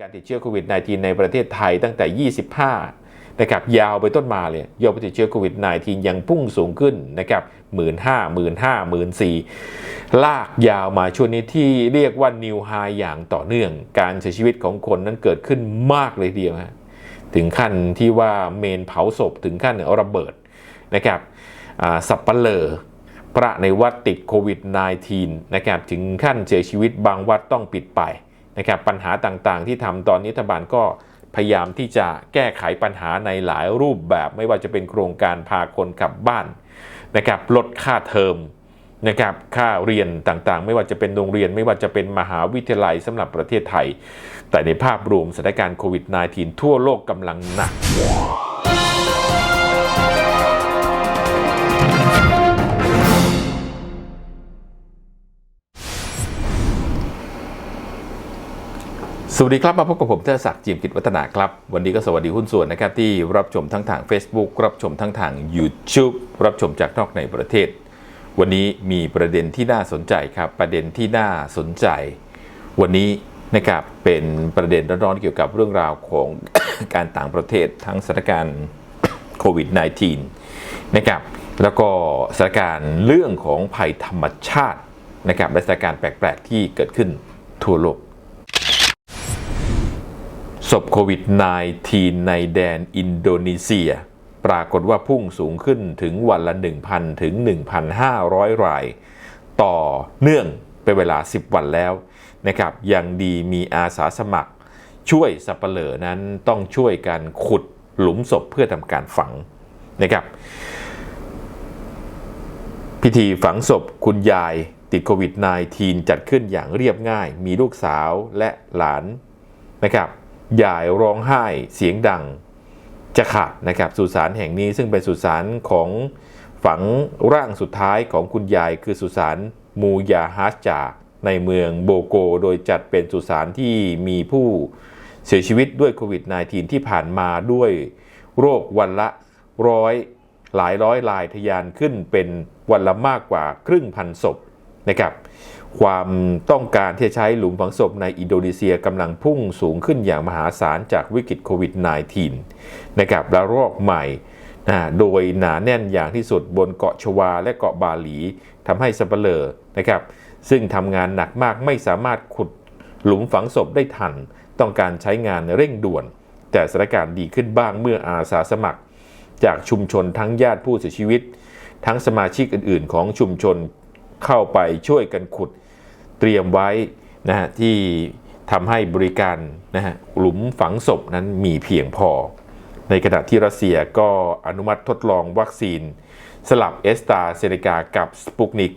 การติดเชื้อโควิด -19 ในประเทศไทยตั้งแต่ 25 นะครับ ยาวไปต้นมาเลย ยอดผู้ติดเชื้อโควิด -19 ยังพุ่งสูงขึ้นนะครับหมื่นห้าหมื่นห้าหมื่นสี่ลากยาวมาช่วงนี้ที่เรียกว่านิวไฮอย่างต่อเนื่อง การเสียชีวิตของคนนั้นเกิดขึ้นมากเลยทีเดียวฮะถึงขั้นที่ว่าเมนเผาศพถึงขั้นระเบิดนะครับสับปะเลอพระในวัดติดโควิด -19 นะครับถึงขั้นเสียชีวิตบางวัดต้องปิดไป นะครับปัญหาต่างๆ ที่ทำตอนนี้รัฐบาลก็พยายามที่จะแก้ไขปัญหาในหลายรูปแบบ ไม่ว่าจะเป็นโครงการพาคนกลับบ้านนะครับลดค่าเทอมนะครับค่าเรียนต่างๆ ไม่ว่าจะเป็นโรงเรียนไม่ว่าจะเป็นมหาวิทยาลัยสำหรับประเทศไทย แต่ในภาพรวมสถานการณ์โควิด -19 ทั่วโลกกำลังหนัก วัสดีครับมาพบกับผมเทอศักดิ์จิมกิจวัฒนาครับ วันนี้ก็สวัสดีหุ้นส่วนนะครับที่รับชมทั้งทาง Facebook รับชมทั้งทาง YouTube รับชมจากนอกในประเทศ วันนี้มีประเด็นที่น่าสนใจครับ ประเด็นที่น่าสนใจ วันนี้นะครับเป็นประเด็นร้อนๆเกี่ยวกับเรื่องราวของการต่างประเทศทั้งสถานการณ์โควิด -19 นะครับแล้วก็สถานการณ์เรื่องของภัยธรรมชาตินะครับและสถานการณ์แปลกๆที่เกิดขึ้นทั่วโลก ศพโควิด -19 ในแดนอินโดนีเซีย ปรากฏว่าพุ่งสูงขึ้นถึงวันละ 1,000 ถึง 1,500 ราย ต่อเนื่องเป็นเวลา 10 วันแล้วนะครับยังดีมีอาสาสมัคร ช่วยสับเปลอนั้นต้องช่วยกันขุดหลุมศพเพื่อทำการฝังนะครับพิธีฝังศพคุณยายติดโควิด -19 จัดขึ้นอย่างเรียบง่าย มีลูกสาวและหลานนะครับ ยายร้องไห้เสียงดังจะขาดนะครับสุสานแห่งนี้ซึ่งเป็นสุสานของฝังร่างสุดท้ายของคุณยายคือสุสานมูยาฮัสจาในเมืองโบโก โดยจัดเป็นสุสานที่มีผู้เสียชีวิตด้วยโควิด -19 ที่ผ่านมาด้วยโรควันละร้อยหลายร้อยรายทะยานขึ้นเป็นวันละมากกว่าครึ่งพันศพนะครับ ความต้องการที่จะใช้หลุมฝังศพในอินโดนีเซียกำลังพุ่งสูงขึ้นอย่างมหาศาลจากวิกฤตโควิด -19 นะครับและรอกใหม่นะโดยหนาแน่นอย่างที่สุดบนเกาะชวาและเกาะบาหลีทำให้สเปเหร่อนะครับ ซึ่งทำงานหนักมากไม่สามารถขุดหลุมฝังศพได้ทัน ต้องการใช้งานเร่งด่วน แต่สถานการณ์ดีขึ้นบ้างเมื่ออาสาสมัคร จากชุมชนทั้งญาติผู้เสียชีวิต ทั้งสมาชิกอื่น ๆ ของชุมชนเข้าไปช่วยกันขุด ตรียมไว้นะฮะที่ทำให้บริการนะฮะหลุมฝังศพนั้นมีเพียงพอ ในขณะที่รัสเซียก็อนุมัติทดลองวัคซีน สลับเอสตาเซเนกากับสปุกนิก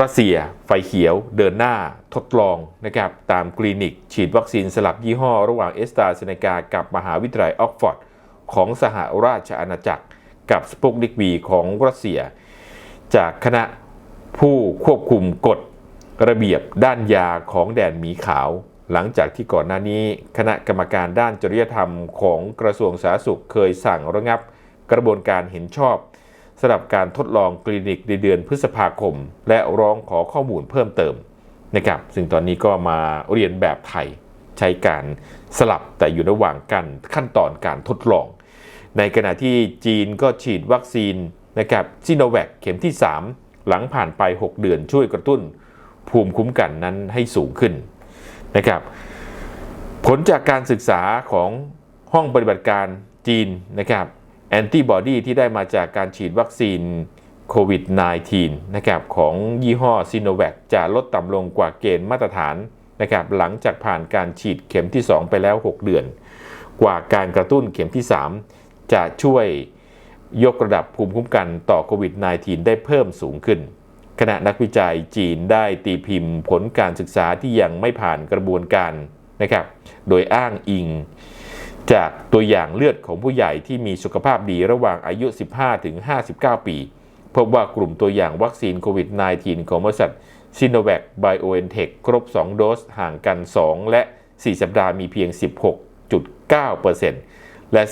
รัสเซียไฟเขียวเดินหน้าทดลองนะครับตามคลินิก ฉีดวัคซีนสลับยี่ห้อ ระหว่างเอสตาเซเนกากับมหาวิทยาลัยออกฟอร์ดของสหราชอาณาจักร กับสปุกนิกวีของรัสเซีย จากคณะผู้ควบคุมกฎ ระเบียบด้านยาของแดนหมีขาว หลังจากที่ก่อนหน้านี้ คณะกรรมการด้านจริยธรรมของกระทรวงสาธารณสุขเคยสั่งระงับกระบวนการเห็นชอบสำหรับการทดลองคลินิกในเดือนพฤษภาคม และร้องขอข้อมูลเพิ่มเติมนะครับซึ่งตอนนี้ก็มาเรียนแบบไทยใช้การสลับแต่อยู่ระหว่างกันขั้นตอนการทดลอง ในขณะที่จีนก็ฉีดวัคซีนนะครับซิโนแวคเข็มที่ 3 หลังผ่านไป 6 เดือนช่วยกระตุ้น ภูมิคุ้มกันนั้นให้สูงขึ้นนะครับ ผลจากการศึกษาของห้องปฏิบัติการจีนนะครับแอนติบอดีที่ได้มาจากการฉีดวัคซีนโควิด -19 นะครับของยี่ห้อซิโนแวคจะลดต่ำลงกว่าเกณฑ์มาตรฐานนะครับหลังจากผ่านการฉีดเข็มที่ 2 ไปแล้ว 6 เดือน กว่าการกระตุ้นเข็มที่ 3 จะช่วยยกระดับภูมิคุ้มกันต่อโควิด -19 ได้เพิ่มสูงขึ้น ขณะนักวิจัยจีนได้ตีพิมพ์ผลการศึกษาที่ยังไม่ผ่านกระบวนการนะครับ โดยอ้างอิง จากตัวอย่างเลือดของผู้ใหญ่ที่มีสุขภาพดีระหว่างอายุ 15 ถึง 59 ปี พบว่ากลุ่มตัวอย่างวัคซีนโควิด -19 ของบริษัทซิโนแวคไบโอเอนเทคครบ 2 โดสห่างกัน 2 และ 4 สัปดาห์มีเพียง 16.9%และ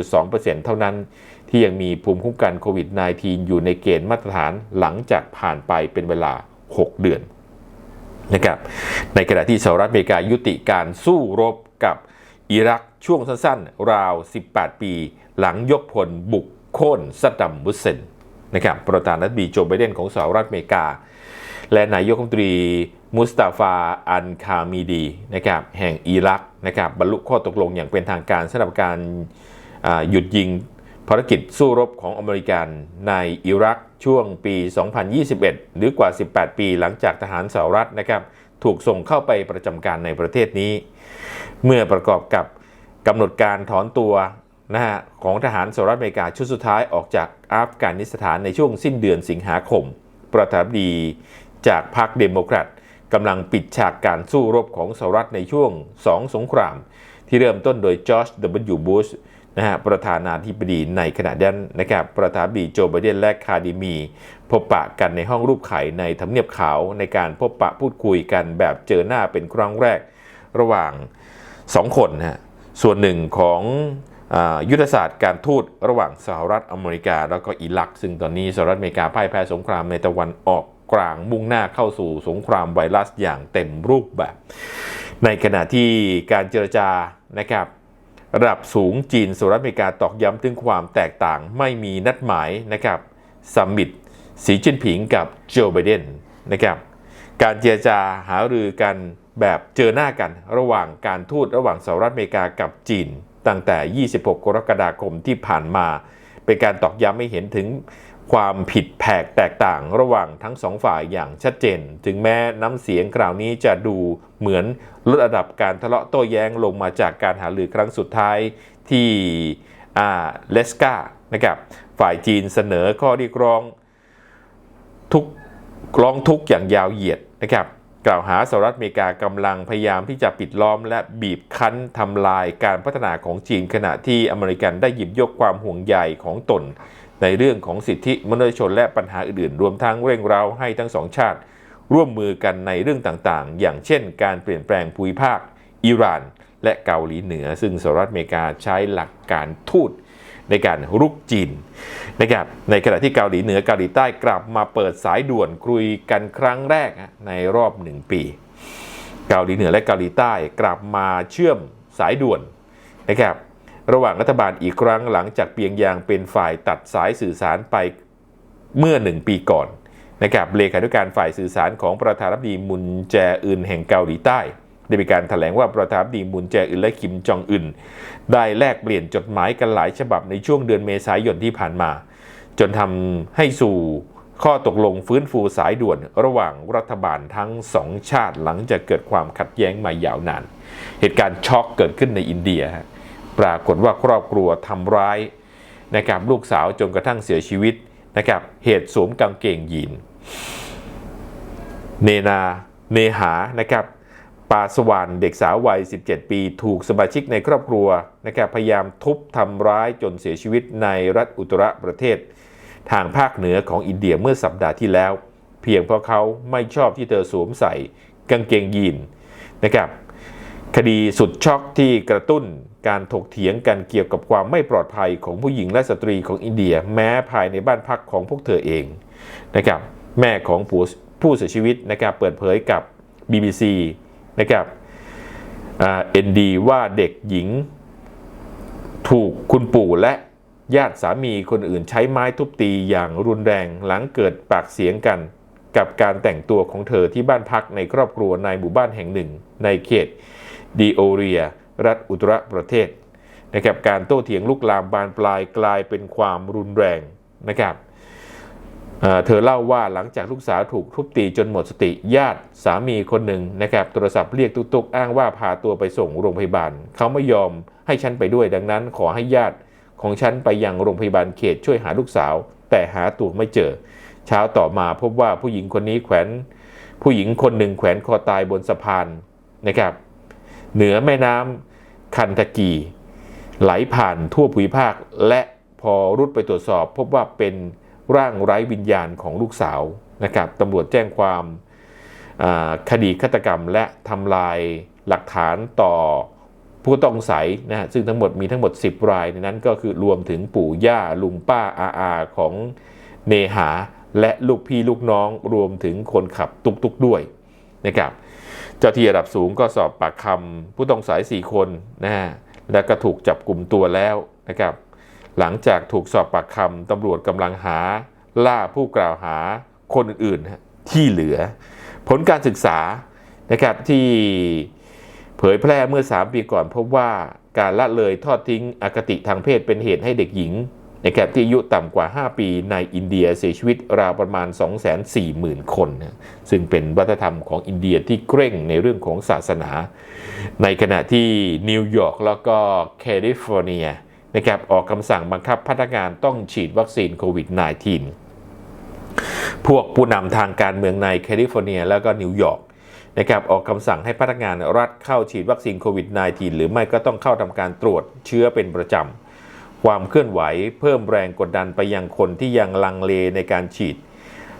35.2%เท่านั้น ที่ยังมีภูมิคุ้มกันโควิด -19 อยู่ในเกณฑ์มาตรฐานหลังจากผ่านไปเป็นเวลา 6 เดือนนะครับในขณะที่สหรัฐอเมริกายุติการสู้รบกับอิรักช่วงสั้นๆ ราว 18 ปี หลังยกพลบุกโค่นซัดดัมฮุสเซนนะครับประธานาธิบดีโจไบเดนของสหรัฐอเมริกา และนายกรัฐมนตรีมุสตาฟาอันคามีดีนะครับแห่งอิรักนะครับบรรลุข้อตกลงอย่างเป็นทางการสำหรับการหยุดยิง ภารกิจสู้รบของอเมริกันในอิรักช่วงปี 2021 หรือกว่า 18 ปีหลังจากทหารสหรัฐนะครับถูกส่งเข้าไปประจำการในประเทศนี้ เมื่อประกอบกับกำหนดการถอนตัวนะฮะของทหารสหรัฐอเมริกาชุดสุดท้ายออกจากอัฟกานิสถานในช่วงสิ้นเดือนสิงหาคม ประธานดีจากพรรคเดโมแครตกำลังปิดฉากการสู้รบของสหรัฐในช่วงสองสงคราม ที่เริ่มต้นโดยจอร์จ W. บุช นะฮะประธานาธิบดีในขณะนั้นนะครับประธานาธิบดีโจไบเดนและคาร์ดิมี พบปะกันในห้องรูปไข่ในทำเนียบขาวในการพบปะพูดคุยกันแบบเจอหน้าเป็นครั้งแรกระหว่าง 2 คนนะฮะส่วนหนึ่งของอยุทธศาสตร์การทูตระหว่างสหรัฐอเมริกา แล้วก็อิรัก ซึ่งตอนนี้สหรัฐอเมริกาพ่ายแพ้สงครามในตะวันออกกลางมุ่งหน้าเข้าสู่สงครามไวรัสอย่างเต็มรูปแบบ ในขณะที่การเจรจานะครับ ระดับสูงจีนสหรัฐอเมริกาตอกย้ำถึงความแตกต่างไม่มีนัดหมายนะครับสัมมิตสีจิ้นผิงกับโจไบเดนนะครับการเจรจาหารือกันแบบเจอหน้ากันระหว่างการทูตระหว่างสหรัฐอเมริกากับจีน ตั้งแต่ 26 กรกฎาคมที่ผ่านมา เป็นการตอกย้ำให้เห็นถึง ความผิดแผกแตกต่างระหว่างทั้งสองฝ่ายอย่างชัดเจน ถึงแม้น้ำเสียงคราวนี้จะดูเหมือนลดระดับการทะเลาะโต้แย้งลงมาจากการหารือครั้งสุดท้ายที่อาเลสกานะครับ ฝ่ายจีนเสนอข้อเรียกร้องทุกร้องทุกอย่างยาวเหยียดนะครับ กล่าวหาสหรัฐอเมริกากำลังพยายามที่จะปิดล้อมและบีบคั้นทำลายการพัฒนาของจีนขณะที่อเมริกันได้หยิบยกความห่วงใยของตน ในเรื่องของสิทธิมนุษยชนและปัญหาอื่นๆ รวมทั้งเร่งเร้าให้ทั้งสองชาติ ร่วมมือกันในเรื่องต่างๆ อย่างเช่น การเปลี่ยนแปลงภูมิภาค อิหร่าน และเกาหลีเหนือ ซึ่งสหรัฐอเมริกาใช้หลักการทูตในการรุกจีนนะครับในขณะที่เกาหลีเหนือเกาหลีใต้กลับมาเปิดสายด่วนคุยกันครั้งแรกในรอบหนึ่งปี เกาหลีเหนือและเกาหลีใต้กลับมาเชื่อมสายด่วนนะครับ ระหว่างรัฐบาลอีกครั้งหลังจากเปียงยางเป็นฝ่ายตัดสายสื่อสารไปเมื่อหนึ่งปีก่อนนะครับเลขาธิการฝ่ายสื่อสารของประธานาธิบดีมุนแจอึนแห่งเกาหลีใต้ ได้มีการถแถลงว่าประธานาธิบดีมุนแจอึนและคิมจองอึนได้แลกเปลี่ยนจดหมายกันหลายฉบับในช่วงเดือนเมษายนที่ผ่านมา จนทำให้สู่ข้อตกลงฟื้นฟูสายด่วนระหว่างรัฐบาลทั้งสองชาติหลังจากเกิดความขัดแย้งมายาวนาน เหตุการณ์ช็อกเกิดขึ้นในอินเดียฮะ ปรากฏว่าครอบครัวทำร้ายนะครับลูกสาวจนกระทั่งเสียชีวิตนะครับเหตุสวมกางเกงยีน เนนาเนหานะครับปาสวานเด็กสาววัย 17 ปี ถูกสมาชิกในครอบครัวนะครับพยายามทุบทำร้ายจนเสียชีวิตในรัฐอุตรประเทศ ทางภาคเหนือของอินเดียเมื่อสัปดาห์ที่แล้ว เพียงเพราะเขาไม่ชอบที่เธอสวมใส่กางเกงยีนนะครับ คดีสุดช็อกที่กระตุ้นการถกเถียงกันเกี่ยวกับความไม่ปลอดภัยของผู้หญิงและสตรีของอินเดีย แม้ภายในบ้านพักของพวกเธอเองนะครับแม่ของผู้ผู้เสียชีวิตนะครับเปิดเผยกับ BBC นะครับเอ็นดีว่าเด็กหญิง ถูกคุณปู่และญาติสามีคนอื่นใช้ไม้ทุบตีอย่างรุนแรงหลังเกิดปากเสียงกัน กับการแต่งตัวของเธอที่บ้านพักในครอบครัวในหมู่บ้านแห่งหนึ่ง ในเขต ดีโอเรีย รัฐอุตรประเทศนะครับการโต้เถียงลุกลามบานปลายกลายเป็นความรุนแรงนะครับเอ่อเธอเล่าว่าหลังจากลูกสาวถูกทุบตีจนหมดสติญาติสามีคนหนึ่งนะครับโทรศัพท์เรียกตุกๆอ้างว่าพาตัวไปส่งโรงพยาบาล เขาไม่ยอมให้ฉันไปด้วยดังนั้น ขอให้ญาติของฉันไปยังโรงพยาบาลเขตช่วยหาลูกสาว แต่หาตัวไม่เจอ เช้าต่อมาพบว่าผู้หญิงคนนี้แขวนผู้หญิงคนหนึ่งแขวนคอตายบนสะพานนะครับ เหนือแม่น้ำคันตะกี ไหลผ่านทั่วภูมิภาค และพอรุดไปตรวจสอบ พบว่าเป็นร่างไร้วิญญาณของลูกสาวนะครับตำรวจแจ้งความคดีฆาตกรรมและทำลายหลักฐานต่อผู้ต้องสัยนะฮะซึ่งทั้งหมดมีทั้งหมด 10 รายในนั้นก็คือรวมถึงปู่ย่าลุงป้าอาอาของเนหา และลูกพี่ลูกน้องรวมถึงคนขับตุกๆด้วยนะครับ เจ้าที่ระดับสูงก็สอบปากคำผู้ต้องสงสัย4คนนะฮะและก็ถูกจับกลุ่มตัวแล้วนะครับ หลังจากถูกสอบปากคำตำรวจกำลังหาล่าผู้กล่าวหาคนอื่นๆที่เหลือ ผลการศึกษานะครับที่เผยแพร่เมื่อ 3 ปีก่อนพบว่าการละเลยทอดทิ้งอคติทางเพศเป็นเหตุให้เด็กหญิง ในะครับที่อายุต่ำกว่า 5 ปีในอินเดียเสียชีวิตราวประมาณ 240,000 คนนะซึ่งเป็นวัฒนธรรมของอินเดียที่เคร่งในเรื่องของศาสนา ในขณะที่นิวยอร์กแล้วก็แคลิฟอร์เนียนะครับออกคำสั่งบังคับพนักงานต้องฉีดวัคซีนโควิด -19 พวกผู้นำทางการเมืองในแคลิฟอร์เนียแล้วก็นิวยอร์กนะครับออกคำสั่งให้พนักงานรัฐเข้าฉีดวัคซีนโควิด -19 หรือไม่ก็ต้องเข้าทำการตรวจเชื้อเป็นประจำ ความเคลื่อนไหวเพิ่มแรงกดดันไปยังคนที่ยังลังเลในการฉีด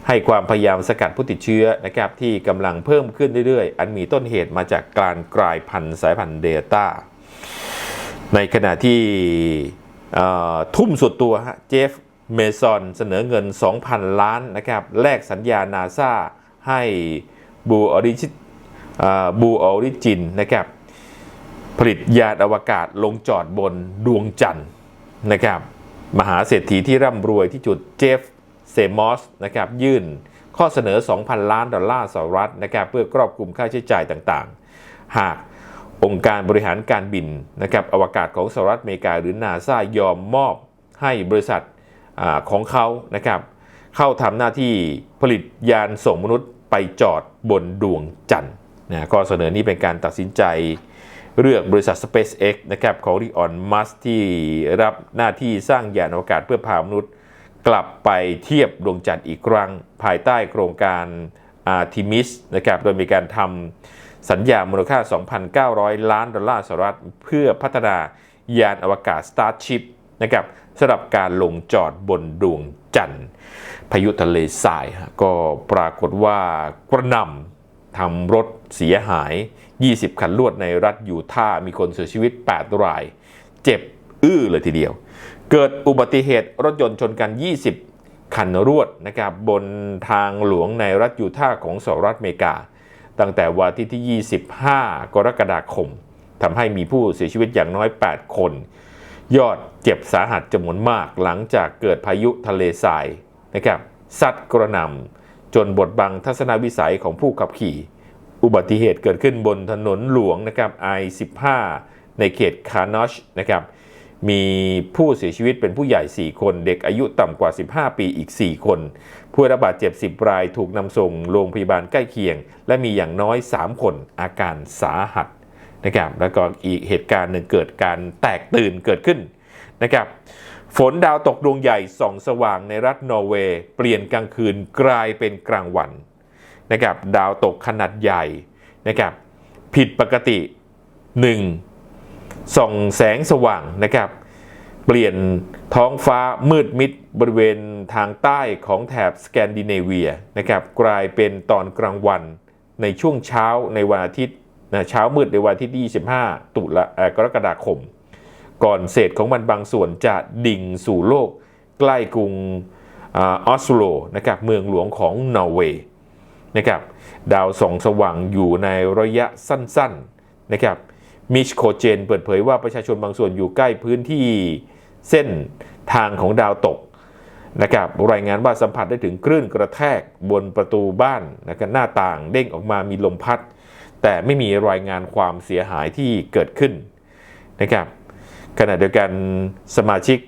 ให้ความพยายามสกัดผู้ติดเชื้อนะครับที่กำลังเพิ่มขึ้นเรื่อยๆ อันมีต้นเหตุมาจากการกลายพันธุ์สายพันธุ์เดลต้าในขณะที่ทุ่มสุดตัวฮะเจฟเมซอนเสนอเงิน 2,000 ล้านนะครับแลกสัญญานาซาให้บูออริจิบูออริจินนะครับผลิตยานอวกาศลงจอดบนดวงจันทร์ นะครับมหาเศรษฐีที่ร่ำรวยที่จุดเจฟเซมอสนะครับยื่นข้อเสนอ 2,000 ล้านดอลลาร์สหรัฐนะครับเพื่อครอบคลุมค่าใช้จ่ายต่างๆ หากองค์การบริหารการบินนะครับอวกาศของสหรัฐอเมริกาหรือนาซายอมมอบให้บริษัทอของเขานะครับเข้าทำหน้าที่ผลิตยานส่งมนุษย์ไปจอดบนดวงจันทร์นะข้อเสนอนี้เป็นการตัดสินใจ เลือกบริษัท SpaceX นะครับของริออนมัสที่รับหน้าที่สร้างยานอวกาศเพื่อพามนุษย์ กลับไปเทียบดวงจันทร์อีกครั้ง ภายใต้โครงการ Artemis นะครับโดยมีการทำสัญญามูลค่า 2,900 ล้านดอลลาร์สหรัฐ เพื่อพัฒนายานอวกาศ Starship นะครับสำหรับการลงจอดบนดวงจันทร์พายุทะเลทรายก็ปรากฏว่ากระหนำ ทำรถเสียหาย 20 คันลวดในรัฐยูทาห์มีคนเสียชีวิต 8 ราย เจ็บอื้อเลยทีเดียว เกิดอุบัติเหตุรถยนต์ชนกัน 20 คันรวดนะครับบนทางหลวงในรัฐยูทาห์ของสหรัฐอเมริกา ตั้งแต่วันที่ที่ 25 กรกฎาคมทำให้มีผู้เสียชีวิตอย่างน้อย 8 คน ยอดเจ็บสาหัสจำนวนมากหลังจากเกิดพายุทะเลทรายนะครับซัดกระหนำ จนบดบังทัศนวิสัยของผู้ขับขี่ อุบัติเหตุเกิดขึ้นบนถนนหลวงนะครับ I-15 ในเขตคานอชนะครับมีผู้เสียชีวิตเป็นผู้ใหญ่ 4 คน เด็กอายุต่ำกว่า 15 ปีอีก 4 คน ผู้ระบาดเจ็บ 10 รายถูกนำส่งโรงพยาบาลใกล้เคียง และมีอย่างน้อย 3 คนอาการสาหัสนะครับแล้วก็อีกเหตุการณ์หนึ่งเกิดการแตกตื่นเกิดขึ้นนะครับ ฝนดาวตกดวงใหญ่ส่องสว่างในรัฐนอร์เวย์เปลี่ยนกลางคืนกลายเป็นกลางวันนะครับดาวตกขนาดใหญ่นะครับผิดปกติ 1. ส่องแสงสว่างนะครับเปลี่ยนท้องฟ้ามืดมิดบริเวณทางใต้ของแถบสแกนดิเนเวียนะครับกลายเป็นตอนกลางวันในช่วงเช้าในวันอาทิตย์นะเช้ามืดในวันที่ 25 ตุลากรกฎาคม ก่อนเศษของมันบางส่วนจะดิ่งสู่โลก ใกล้กรุงอออสโลนะครับเมืองหลวงของนอร์เวย์นะครับดาวส่องสว่างอยู่ในระยะสั้นๆนะครับมิชโคเจนเปิดเผยว่าประชาชนบางส่วนอยู่ใกล้พื้นที่เส้นทางของดาวตกนะครับรายงานว่าสัมผัสได้ถึงคลื่นกระแทกบนประตูบ้านนะครับหน้าต่างเด้งออกมามีลมพัด แต่ไม่มีรายงานความเสียหายที่เกิดขึ้นนะครับ ขณะเดียวกันสมาชิก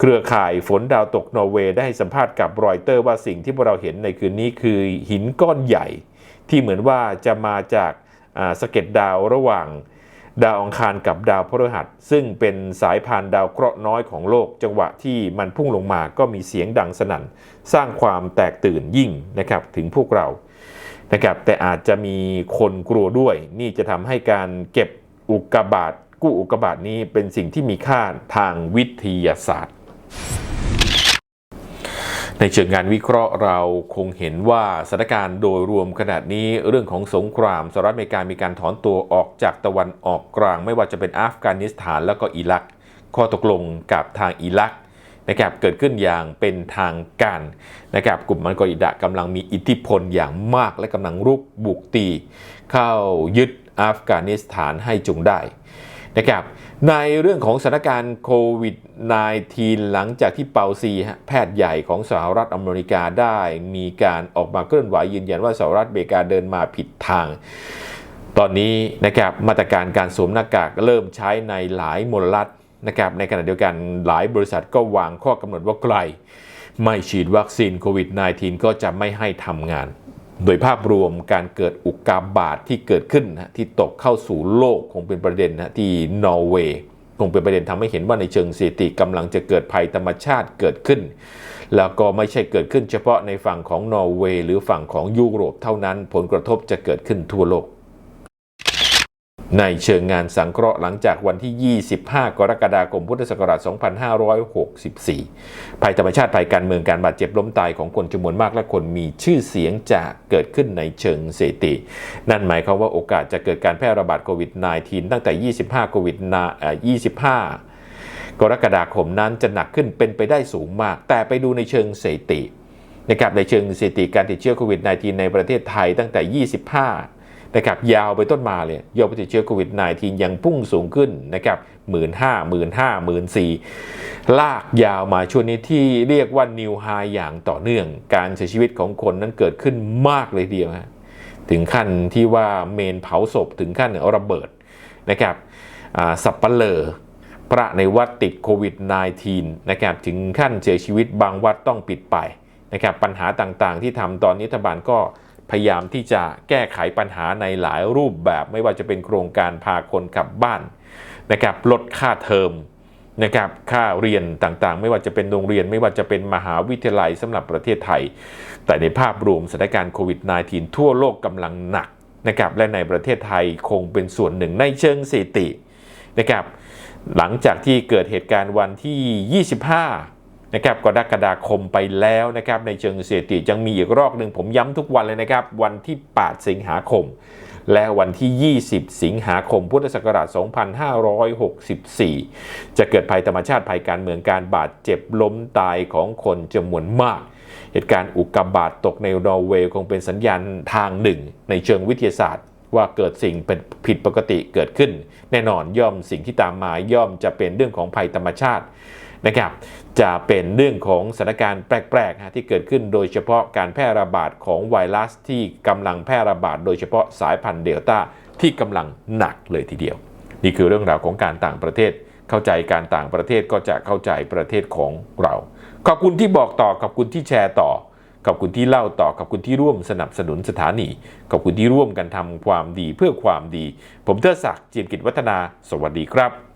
เครือข่ายฝนดาวตกนอร์เวย์ได้ให้สัมภาษณ์กับรอยเตอร์ว่าสิ่งที่พวกเราเห็นในคืนนี้คือหินก้อนใหญ่ ที่เหมือนว่าจะมาจากาสะเก็ดดาวระหว่างดาวอังคารกับดาวพฤหัส ซึ่งเป็นสายพานดาวเคราะห์น้อยของโลก จังหวะที่มันพุ่งลงมาก็มีเสียงดังสนั่น สร้างความแตกตื่นยิ่งนะครับถึงพวกเรานะครับแต่อาจจะมีคนกลัวด้วย นี่จะทำให้การเก็บอุกกาบาต กู้อุกกาบาตนี้เป็นสิ่งที่มีค่าทางวิทยาศาสตร์ ในเชิงงานวิเคราะห์เราคงเห็นว่าสถานการณ์โดยรวมขนาดนี้เรื่องของสงครามสหรัฐอเมริกามีการถอนตัวออกจากตะวันออกกลาง ไม่ว่าจะเป็นอัฟกานิสถานแล้วก็อิรัก ข้อตกลงกับทางอิรักนะครับเกิดขึ้นอย่างเป็นทางการนะครับกลุ่มมันกอิดะกำลังมีอิทธิพลอย่างมากและกำลังรุกบุกตี เข้ายึดอัฟกานิสถานให้จงได้ นะครับในเรื่องของสถานการณ์โควิด -19 หลังจากที่เปาซีแพทย์ใหญ่ของสหรัฐอเมริกาได้มีการออกมาเคลื่อนไหวยืนยันว่าสหรัฐอเมริกาเดินมาผิดทาง ตอนนี้นะครับมาตรการการสวมหน้ากากเริ่มใช้ในหลายมลรัฐนะครับในขณะเดียวกันหลายบริษัทก็วางข้อกำหนดว่าใครไม่ฉีดวัคซีนโควิด -19 ก็จะไม่ให้ทำงาน โดยภาพรวมการเกิดอุกกาบาตที่เกิดขึ้นนะที่ตกเข้าสู่โลกคงเป็นประเด็นนะที่นอร์เวย์คงเป็นประเด็นทำให้เห็นว่าในเชิงสถิติกำลังจะเกิดภัยธรรมชาติเกิดขึ้น แล้วก็ไม่ใช่เกิดขึ้นเฉพาะในฝั่งของนอร์เวย์หรือฝั่งของยุโรปเท่านั้น ผลกระทบจะเกิดขึ้นทั่วโลก ในเชิงงานสังเคราะห์หลังจากวันที่ 25 กรกฎาคม พุทธศักราช 2564 ภัยธรรมชาติภัยการเมืองการบาดเจ็บล้มตายของคนจำนวนมากและคนมีชื่อเสียงจะเกิดขึ้นในเชิงเสถิตินั่นหมายความว่าโอกาสจะเกิดการแพร่ระบาดโควิด -19 ตั้งแต่ 25 โควิดนา25 กรกฎาคมนั้นจะหนักขึ้นเป็นไปได้สูงมาก แต่ไปดูในเชิงเสถิตินะครับในเชิงสถิติการติดเชื้อโควิด -19 ในประเทศไทยตั้งแต่ 25 นะครับยาวไปต้นมาเลยยอดผู้ติดเชื้อโควิด -19 ยังพุ่งสูงขึ้นนะครับหมื่นห้าหมื่นห้าหมื่นสี่ลากยาวมาช่วงนี้ที่เรียกว่านิวไฮอย่างต่อเนื่อง การเสียชีวิตของคนนั้นเกิดขึ้นมากเลยเดียวฮะถึงขั้นที่ว่าเมนเผาศพถึงขั้นระเบิดนะครับสับปะเลอพระในวัดติดโควิด -19 นะครับถึงขั้นเสียชีวิตบางวัดต้องปิดไปนะครับปัญหาต่างๆ ที่ทำตอนนี้รัฐบาลก็ พยายามที่จะแก้ไขปัญหาในหลายรูปแบบไม่ว่าจะเป็นโครงการพาคนกลับบ้านนะครับลดค่าเทอมนะครับค่าเรียนต่างๆ ไม่ว่าจะเป็นโรงเรียนไม่ว่าจะเป็นมหาวิทยาลัยสำหรับประเทศไทย แต่ในภาพรวมสถานการณ์โควิด -19 ทั่วโลกกำลังหนักนะครับและในประเทศไทยคงเป็นส่วนหนึ่งในเชิงสถิตินะครับหลังจากที่เกิดเหตุการณ์วันที่ 25 นะครับกรกฎาคมไปแล้วนะครับในเชิงสถิติยังมีอีกรอบหนึ่งผมย้ำทุกวันเลยนะครับ วันที่ 8 สิงหาคม และวันที่ 20 สิงหาคม พุทธศักราช 2564 จะเกิดภัยธรรมชาติภัยการเมืองการบาดเจ็บล้มตายของคนจำนวนมากเหตุการณ์อุกกาบาตตกในนอร์เวย์คงเป็นสัญญาณทางหนึ่ง ในเชิงวิทยาศาสตร์ ว่าเกิดสิ่งเป็นผิดปกติเกิดขึ้น แน่นอนย่อมสิ่งที่ตามมาย่อมจะเป็นเรื่องของภัยธรรมชาติ นะครับจะเป็นเรื่องของสถานการณ์แปลกๆฮะที่เกิดขึ้นโดยเฉพาะการแพร่ระบาดของไวรัสที่กำลังแพร่ระบาด โดยเฉพาะสายพันธุ์เดลต้าที่กำลังหนักเลยทีเดียว นี่คือเรื่องราวของการต่างประเทศ เข้าใจการต่างประเทศก็จะเข้าใจประเทศของเรา ขอบคุณที่บอกต่อขอบคุณที่แชร์ต่อขอบคุณที่เล่าต่อขอบคุณที่ร่วมสนับสนุนสถานีขอบคุณที่ร่วมกันทำความดีเพื่อความดี ผมเทิดศักดิ์เจียมกิจวัฒนา สวัสดีครับ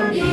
Amen.